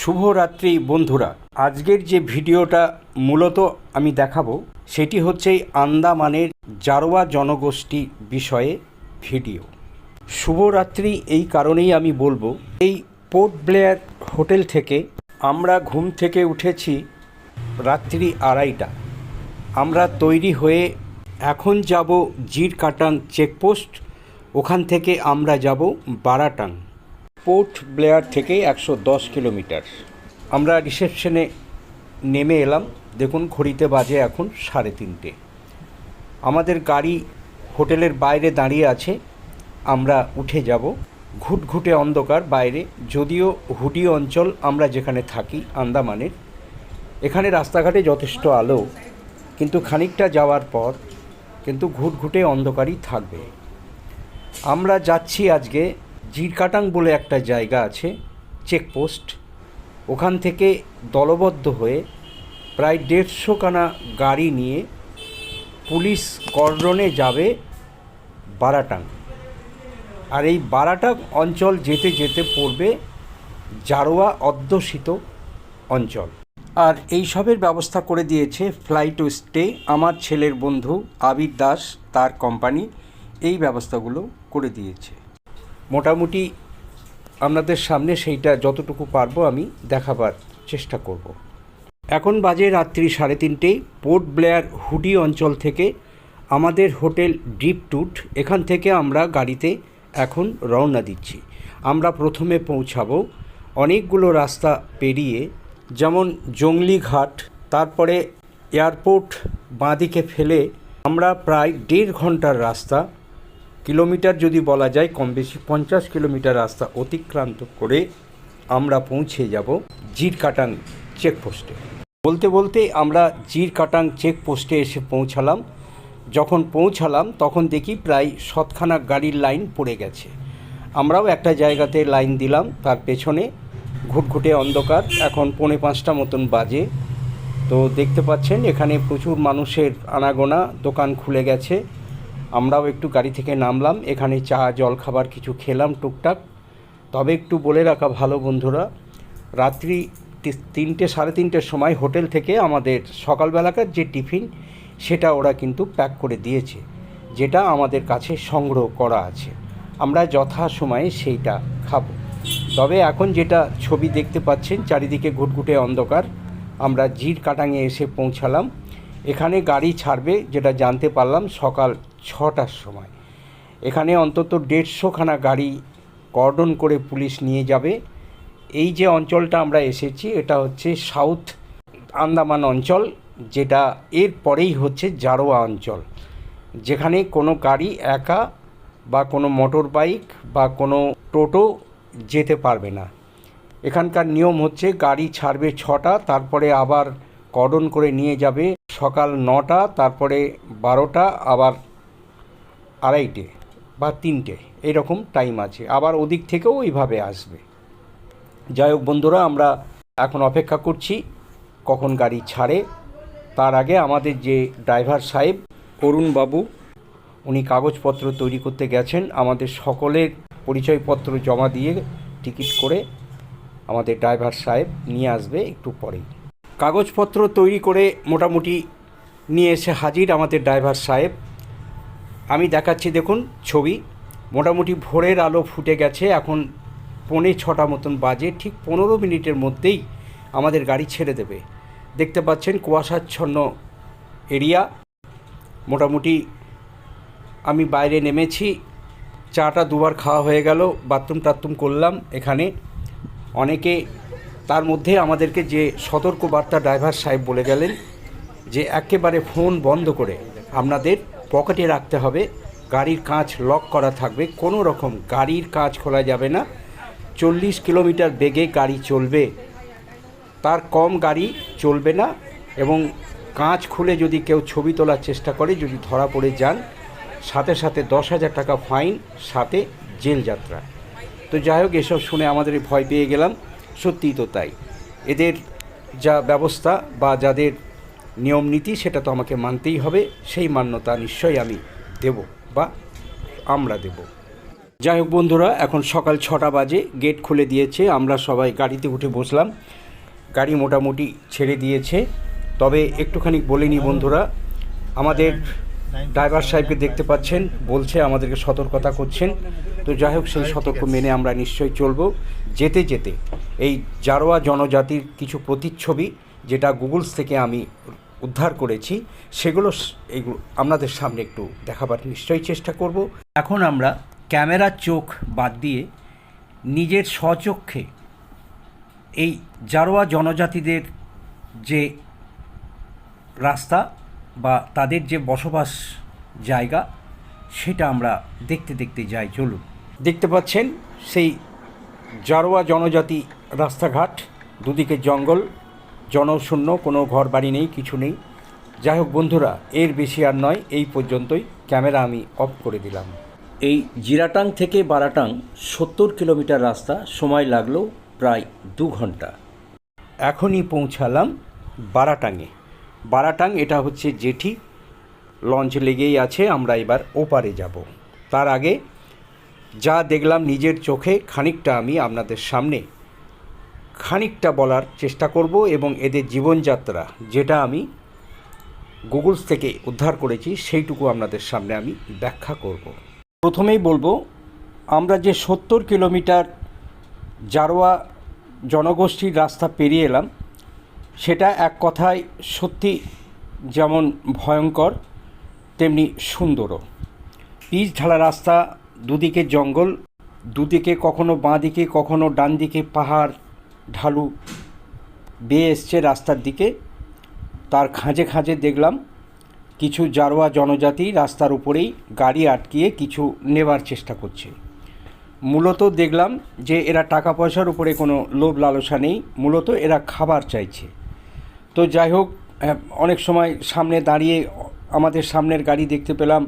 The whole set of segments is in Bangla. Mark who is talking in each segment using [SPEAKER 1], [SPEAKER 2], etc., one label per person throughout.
[SPEAKER 1] শুভরাত্রি বন্ধুরা। আজকের যে ভিডিওটা মূলত আমি দেখাবো, সেটি হচ্ছে আন্দামানের জারোয়া জনগোষ্ঠী বিষয়ে ভিডিও। শুভরাত্রি এই কারণেই আমি বলব, এই পোর্ট ব্লেয়ার হোটেল থেকে আমরা ঘুম থেকে উঠেছি রাত্রি আড়াইটা। আমরা তৈরি হয়ে এখন যাব জির কাটাং চেকপোস্ট। ওখান থেকে আমরা যাব বারাটাং। পোর্ট ব্লেয়ার থেকে একশো দশ কিলোমিটার। আমরা রিসেপশনে নেমে এলাম। দেখুন, ঘড়িতে বাজে এখন সাড়ে তিনটে। আমাদের গাড়ি হোটেলের বাইরে দাঁড়িয়ে আছে। আমরা উঠে যাব। ঘুটঘুটে অন্ধকার বাইরে। যদিও হুডি অঞ্চল, আমরা যেখানে থাকি, আন্দামানের। এখানে রাস্তাঘাটে যথেষ্ট আলো। কিন্তু খানিকটা যাওয়ার পর কিন্তু ঘুটঘুটে অন্ধকারই থাকবে। আমরা যাচ্ছি আজকে জিরকাটাং বলে একটা জায়গা আছে, চেকপোস্ট। ওখান থেকে দলবদ্ধ হয়ে প্রায় দেড়শো দেড়শোখানা গাড়ি নিয়ে পুলিশ কর্ডনে যাবে বারাটাং। আর এই বারাটাং অঞ্চল যেতে যেতে পড়বে জারোয়া অধ্যুষিত অঞ্চল। আর এই সবের ব্যবস্থা করে দিয়েছে ফ্লাইট স্টে। আমার ছেলের বন্ধু আবির দাস, তার কোম্পানি এই ব্যবস্থাগুলো করে দিয়েছে। মোটামুটি আপনাদের সামনে সেইটা যতটুকু পারব আমি দেখাবার চেষ্টা করব। এখন বাজে রাত্রি সাড়ে তিনটে পোর্ট ব্লেয়ার হুডি অঞ্চল থেকে আমাদের হোটেল ডিপ টুট, এখান থেকে আমরা গাড়িতে এখন রওনা দিচ্ছি আমরা প্রথমে পৌঁছাবো অনেকগুলো রাস্তা পেরিয়ে, যেমন জংলি ঘাট, তারপরে এয়ারপোর্ট বাঁদিকে ফেলে আমরা প্রায় দেড় ঘণ্টার রাস্তা কিলোমিটার যদি বলা যায়, কম বেশি পঞ্চাশ কিলোমিটার রাস্তা অতিক্রান্ত করে আমরা পৌঁছে যাব জিরকাটাং চেকপোস্টে। বলতে বলতে আমরা জিরকাটাং চেকপোস্টে এসে পৌঁছালাম। যখন পৌঁছালাম, তখন দেখি প্রায় সৎখানা গাড়ির লাইন পড়ে গেছে। আমরাও একটা জায়গাতে লাইন দিলাম, তার পেছনে ঘুটঘুটে অন্ধকার, এখন পৌনে পাঁচটা মতন বাজে। তো দেখতে পাচ্ছেন, এখানে প্রচুর মানুষের আনাগোনা, দোকান খুলে গেছে। আমরাও একটু গাড়ি থেকে নামলাম, এখানে চা জল খাবার কিছু খেলাম টুকটাক। তবে একটু বলে রাখা ভালো, বন্ধুরা, রাত্রি তিনটে, সাড়ে তিনটের সময় হোটেল থেকে আমাদের সকালবেলাকার যে টিফিন, সেটা ওরা কিন্তু প্যাক করে দিয়েছে, যেটা আমাদের কাছে সংগ্রহ করা আছে। আমরা যথা সময়ে সেইটা খাব। তবে এখন যেটা ছবি দেখতে পাচ্ছেন, চারিদিকে ঘুটঘুটে অন্ধকার। আমরা জির কাটাঙে এসে পৌঁছালাম। এখানে গাড়ি ছাড়বে, যেটা জানতে পারলাম সকাল ছটার সময়। এখানে অন্তত দেড়শোখানা গাড়ি কর্ডন করে পুলিশ নিয়ে যাবে। এই যে অঞ্চলটা আমরা এসেছি, এটা হচ্ছে সাউথ আন্দামান অঞ্চল, যেটা এর পরেই হচ্ছে জারোয়া অঞ্চল, যেখানে কোনো গাড়ি একা বা কোনো মোটর বাইক বা কোনো টোটো যেতে পারবে না। এখানকার নিয়ম হচ্ছে গাড়ি ছাড়বে ছটা, তারপরে আবার কর্ডন করে নিয়ে যাবে সকাল নটা, তারপরে বারোটা, আবার আড়াইটে বা তিনটে এরকম টাইম আছে। আবার ওদিক থেকেও ওইভাবে আসবে। যাই হোক বন্ধুরা, আমরা এখন অপেক্ষা করছি কখন গাড়ি ছাড়ে। তার আগে আমাদের যে ড্রাইভার সাহেব অরুণবাবু উনি কাগজপত্র তৈরি করতে গেছেন। আমাদের সকলের পরিচয়পত্র জমা দিয়ে টিকিট করে আমাদের ড্রাইভার সাহেব নিয়ে আসবে একটু পরেই। কাগজপত্র তৈরি করে মোটামুটি নিয়ে এসে হাজির আমাদের ড্রাইভার সাহেব। দেখাচ্ছি দেখুন ছবি। মোটামুটি ভোরের আলো ফুটে গেছে। এখন পৌনে ছটা মতন বাজে। ঠিক পনেরো মিনিটের মধ্যেই আমাদের গাড়ি ছেড়ে দেবে। দেখতে পাচ্ছেন কুয়াশাচ্ছন্ন এরিয়া। মোটামুটি আমি বাইরে নেমেছি। চাটা দুবার খাওয়া হয়ে গেল। বাথরুম টাথরুম করলাম এখানে। অনেকে তার মধ্যে আমাদেরকে যে সতর্ক বার্তা ড্রাইভার সাহেব বলে গেলেন যে একেবারে ফোন বন্ধ করে। আপনাদের পকেটে রাখতে হবে। গাড়ির কাঁচ লক করা থাকবে। কোনো রকম গাড়ির কাঁচ খোলা যাবে না। চল্লিশ কিলোমিটার বেগে গাড়ি চলবে। তার কম গাড়ি চলবে না এবং কাঁচ খুলে যদি কেউ ছবি তোলার চেষ্টা করে, যদি ধরা পড়ে যান, সাথে সাথে দশ হাজার টাকা ফাইন, সাথে জেল যাত্রা। তো যাই হোক, এসব শুনে আমাদের ভয় পেয়ে গেলাম। সত্যিই তো তাই। এদের যা ব্যবস্থা বা যাদের নিয়ম নীতি সেটা তো আমাকে মানতেই হবে, সেই মান্যতা নিশ্চয়ই আমি দেব বা আমরা দেব। যাই হোক বন্ধুরা, এখন সকাল ছটা বাজে, গেট খুলে দিয়েছে, আমরা সবাই গাড়িতে উঠে বসলাম। গাড়ি মোটামুটি ছেড়ে দিয়েছে, তবে একটুখানি বলে নিই বন্ধুরা, আমাদের ড্রাইভার সাহেবকে দেখতে পাচ্ছেন, বলছে আমাদেরকে সতর্কতা করছেন। তো যাই হোক, সেই সতর্ক মেনে আমরা নিশ্চয়ই চলব। যেতে যেতে এই জারোয়া জনজাতির কিছু প্রতিচ্ছবি, যেটা গুগলস থেকে আমি উদ্ধার করেছি, সেগুলো এগুলো আপনাদের সামনে একটু দেখাবার নিশ্চয়ই চেষ্টা করব। এখন আমরা ক্যামেরার চোখ বাদ দিয়ে নিজের স্বচক্ষে এই জারোয়া জনজাতিদের যে রাস্তা বা তাদের যে বসবাস জায়গা, সেটা আমরা দেখতে দেখতে যাই, চলুন। দেখতে পাচ্ছেন সেই জারোয়া জনজাতি রাস্তাঘাট, দুদিকে জঙ্গল জনশূন্য, কোনো ঘর বাড়ি নেই, কিছু নেই। যাই হোক বন্ধুরা, এর বেশি আর নয়, এই পর্যন্তই। ক্যামেরা আমি অফ করে দিলাম। এই জিরাটাং থেকে বারাটাং, সত্তর কিলোমিটার রাস্তা, সময় লাগল প্রায় দু ঘণ্টা। এখনই পৌঁছালাম বারাটাঙে। বারাটাং, এটা হচ্ছে জেঠি। লঞ্চ লেগেই আছে, আমরা এবার ওপারে যাব। তার আগে যা দেখলাম নিজের চোখে, খানিকটা আমি আপনাদের সামনে খানিকটা বলার চেষ্টা করব এবং এদের জীবনযাত্রা, যেটা আমি গুগলস থেকে উদ্ধার করেছি, সেইটুকু আপনাদের সামনে আমি ব্যাখ্যা করব। প্রথমেই বলব, আমরা যে সত্তর কিলোমিটার জারোয়া জনগোষ্ঠীর রাস্তা পেরিয়ে এলাম, সেটা এক কথায় সত্যি যেমন ভয়ঙ্কর, তেমনি সুন্দরও। পিচ ঢালা রাস্তা, দুদিকে জঙ্গল, দুদিকে কখনো বাঁ দিকে কখনো ডান দিকে পাহাড় ঢালু বেয়ে এসছে রাস্তার দিকে। তার খাঁজে খাঁজে দেখলাম কিছু জারোয়া জনজাতি রাস্তার উপরেই গাড়ি আটকিয়ে কিছু নেবার চেষ্টা করছে। মূলত দেখলাম যে এরা টাকা পয়সার উপরে কোনো লোভ লালসা নেই মূলত এরা খাবার চাইছে। তো যাই হোক আহ, অনেক সময় সামনে দাঁড়িয়ে আমাদের সামনের গাড়ি দেখতে পেলাম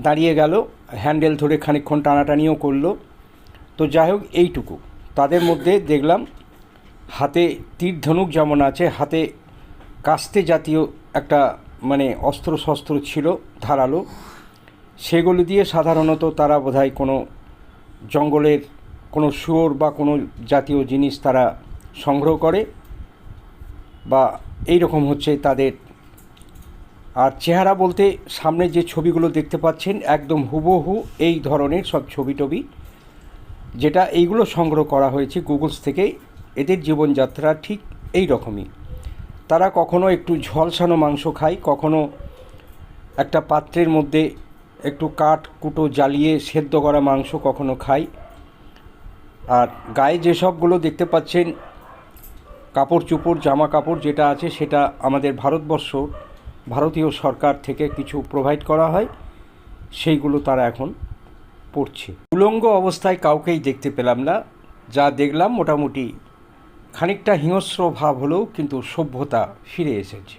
[SPEAKER 1] দাঁড়িয়ে গেল হ্যান্ডেল ধরে খানিকক্ষণ টানাটানিও করল। তো যাই হোক এইটুকু। তাদের মধ্যে দেখলাম হাতে তীর ধনুক যেমন আছে, হাতে কাস্তে জাতীয় একটা মানে অস্ত্র শস্ত্র ছিল ধারালো। সেগুলো দিয়ে সাধারণত তারা বোধহয় কোনো জঙ্গলের, কোনো শুয়োর বা কোনো জাতীয় জিনিস তারা সংগ্রহ করে বা এই রকম হচ্ছে তাদের। আর চেহারা বলতে সামনে যে ছবিগুলো দেখতে পাচ্ছেন, একদম হুবহু এই ধরনের সব ছবি টবি যেটা এইগুলো সংগ্রহ করা হয়েছে গুগলস থেকে। এদের জীবনযাত্রা ঠিক এই রকমই। তারা কখনো একটু ঝলসানো মাংস খায়, কখনো একটা পাত্রের মধ্যে একটু কাঠ কুটো জ্বালিয়ে সেদ্ধ করা মাংস কখনো খায়। আর গায়ে যেসবগুলো দেখতে পাচ্ছেন কাপড় চোপড় জামা কাপড় যেটা আছে সেটা আমাদের ভারতবর্ষ, ভারতীয় সরকার থেকে কিছু প্রোভাইড করা হয়, সেইগুলো তারা এখন পড়ছে। উলঙ্গ অবস্থায় কাউকেই দেখতে পেলাম না। যা দেখলাম মোটামুটি খানিকটা হিংস্র ভাব হলেও কিন্তু সভ্যতা ফিরে এসেছে।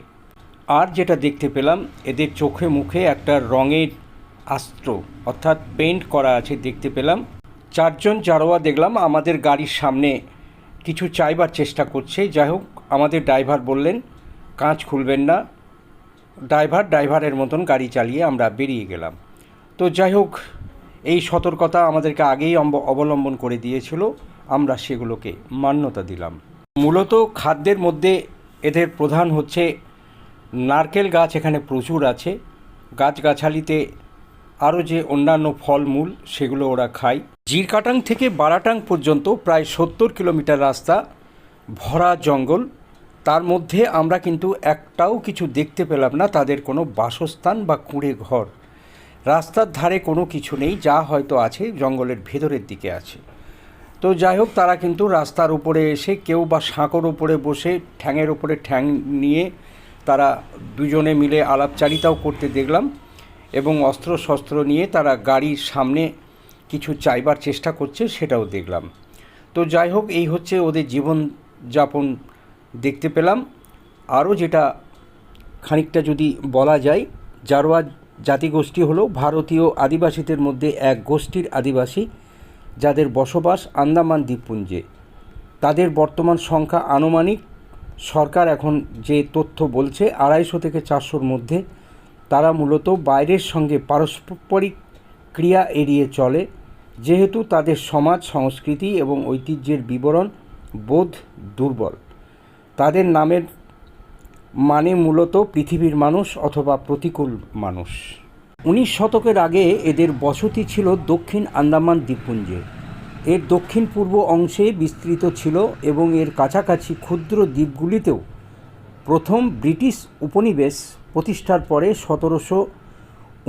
[SPEAKER 1] আর যেটা দেখতে পেলাম, এদের চোখে মুখে একটা রঙের আস্ত্র অর্থাৎ পেন্ট করা আছে দেখতে পেলাম। চারজন জারোয়া দেখলাম, আমাদের গাড়ির সামনে কিছু চাইবার চেষ্টা করছে। যাই হোক, আমাদের ড্রাইভার বললেন, কাঁচ খুলবেন না। ড্রাইভার ড্রাইভারের মতন গাড়ি চালিয়ে আমরা বেরিয়ে গেলাম। তো যাই হোক, এই সতর্কতা আমাদেরকে আগেই অবলম্বন করে দিয়েছিল। আমরা সেগুলোকে মান্যতা দিলাম। মূলত খাদ্যের মধ্যে এদের প্রধান হচ্ছে নারকেল গাছ এখানে প্রচুর আছে। গাছগাছালিতে আরও যে অন্যান্য ফলমূল সেগুলো ওরা খায়। জিরকাটাং থেকে বারাটাং পর্যন্ত প্রায় সত্তর কিলোমিটার রাস্তা, ভরা জঙ্গল। তার মধ্যে আমরা কিন্তু একটাও কিছু দেখতে পেলাম না, তাদের কোনো বাসস্থান বা কুঁড়ে ঘর। রাস্তার ধারে কোনো কিছু নেই, যা হয়তো আছে, জঙ্গলের ভেতরের দিকে আছে। তো যাই হোক, তারা কিন্তু রাস্তার উপরে এসে কেউ বা সাঁকোর উপরে বসে ঠ্যাঙের উপরে ঠ্যাং নিয়ে তারা দুজনে মিলে আলাপচারিতাও করতে দেখলাম এবং অস্ত্র শস্ত্র নিয়ে তারা গাড়ির সামনে কিছু চাইবার চেষ্টা করছে সেটাও দেখলাম। তো যাই হোক, এই হচ্ছে ওদের জীবনযাপন দেখতে পেলাম। আরও যেটা খানিকটা যদি বলা যায়, জারোয়া জাতিগোষ্ঠী হলো ভারতীয় আদিবাসীদের মধ্যে এক গোষ্ঠীর আদিবাসী। যাদের বসবাস আন্দামান দ্বীপপুঞ্জে। তাদের বর্তমান সংখ্যা আনুমানিক, সরকার এখন যে তথ্য বলছে আড়াইশো থেকে চারশোর মধ্যে, তারা মূলত বাইরের সঙ্গে পারস্পরিক ক্রিয়া এড়িয়ে চলে, যেহেতু তাদের সমাজ, সংস্কৃতি এবং ঐতিহ্যের বিবরণ বোধ দুর্বল। তাদের নামের মানে মূলত পৃথিবীর মানুষ অথবা প্রতিকূল মানুষ। উনিশ শতকের আগে এদের বসতি ছিল দক্ষিণ আন্দামান দ্বীপপুঞ্জে। এর দক্ষিণ পূর্ব অংশে বিস্তৃত ছিল এবং এর কাছাকাছি ক্ষুদ্র দ্বীপগুলিতেও প্রথম ব্রিটিশ উপনিবেশ প্রতিষ্ঠার পরে সতেরোশো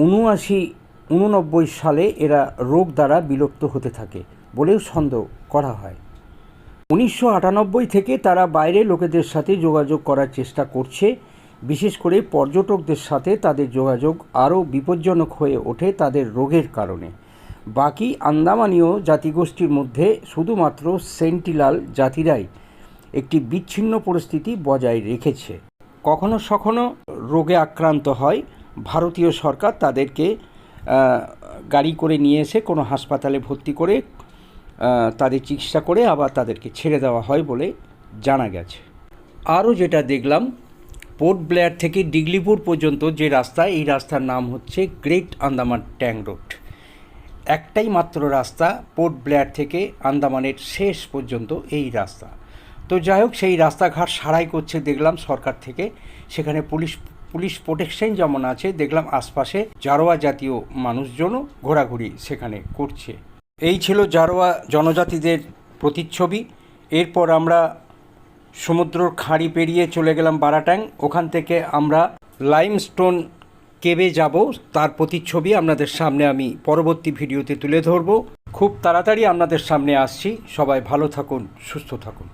[SPEAKER 1] উনআশি, উননব্বই সালে এরা রোগ দ্বারা বিলুপ্ত হতে থাকে বলেও সন্দেহ করা হয়। উনিশশো আটানব্বই থেকে তারা বাইরে লোকেদের সাথে যোগাযোগ করার চেষ্টা করছে বিশেষ করে পর্যটকদের সাথে তাদের যোগাযোগ আরও বিপজ্জনক হয়ে ওঠে তাদের রোগের কারণে। বাকি আন্দামানীয় জাতিগোষ্ঠীর মধ্যে শুধুমাত্র সেন্টিলাল জাতিরাই একটি বিচ্ছিন্ন পরিস্থিতি বজায় রেখেছে। কখনো সখনো রোগে আক্রান্ত হয়। ভারতীয় সরকার তাদেরকে গাড়ি করে নিয়ে এসে কোনো হাসপাতালে ভর্তি করে তাদের চিকিৎসা করে আবার তাদেরকে ছেড়ে দেওয়া হয় বলে জানা গেছে। আরও যেটা দেখলাম পোর্ট ব্লেয়ার থেকে ডিগলিপুর পর্যন্ত যে রাস্তা এই রাস্তার নাম হচ্ছে গ্রেট আন্দামান ট্যাং রোড। একটাই মাত্র রাস্তা পোর্ট ব্লেয়ার থেকে আন্দামানের শেষ পর্যন্ত এই রাস্তা। তো যাই হোক, সেই রাস্তাঘাট সারাই করছে দেখলাম সরকার থেকে। সেখানে পুলিশ পুলিশ প্রোটেকশন যেমন আছে, দেখলাম আশপাশে জারোয়া জাতীয় মানুষজনও ঘোরাঘুরি সেখানে করছে। এই ছিল জারোয়া জনজাতিদের প্রতিচ্ছবি। এরপর আমরা সমুদ্রর খাঁড়ি পেরিয়ে চলে গেলাম বারাট্যাং ওখান থেকে আমরা লাইমস্টোন কেবে যাব। তার প্রতিচ্ছবি আপনাদের সামনে আমি পরবর্তী ভিডিওতে তুলে ধরব। খুব তাড়াতাড়ি আপনাদের সামনে আসছি। সবাই ভালো থাকুন, সুস্থ থাকুন।